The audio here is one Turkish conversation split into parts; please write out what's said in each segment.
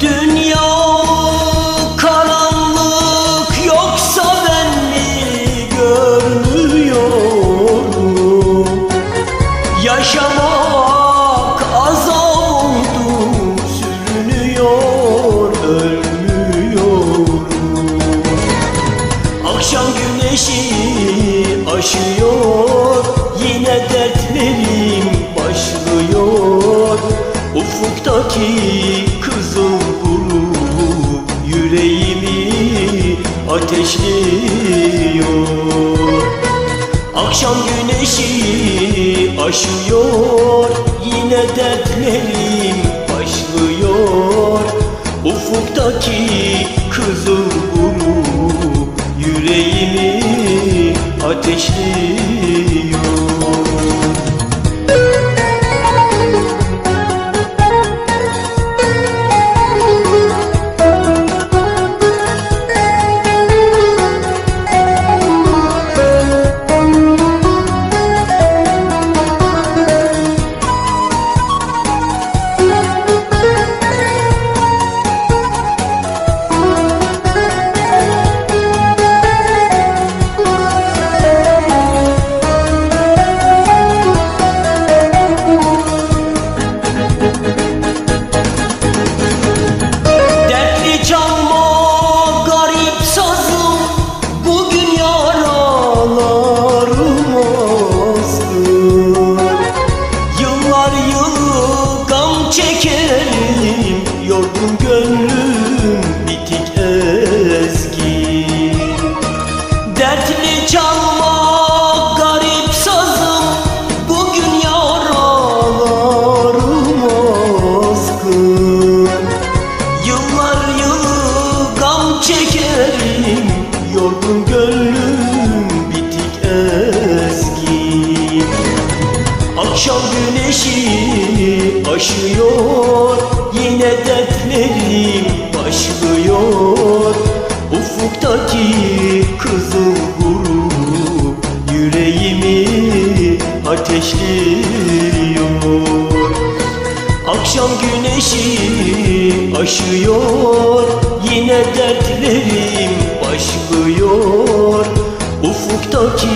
Dünya karanlık yoksa ben mi görmüyorum? Yaşamak azap sürünüyor ölmüyorum. Akşam güneşi aşıyor Yine dertlerim başlıyor. Ufuktaki ateşliyor. Akşam güneşi aşıyor Yine dertlerim başlıyor. Ufuktaki kızıl grup Yüreğimi ateşliyor çekerim Yorgun gönlüm bitik ezgi. Dertli çalma garip sazım Bugün yaralarım askın Yıllar yılı gam çekerim Yorgun gönlüm bitik ezgi. Akşam güneşi aşıyor Akşam güneşi aşıyor Yine dertlerim başlıyor. Ufuktaki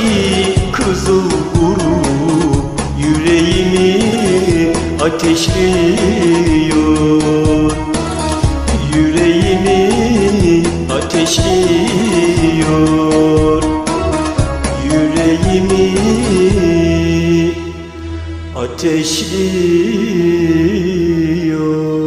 kızıl grup Yüreğimi ateşliyor. Yüreğimi ateşliyor. Yüreğimi ateşliyor you.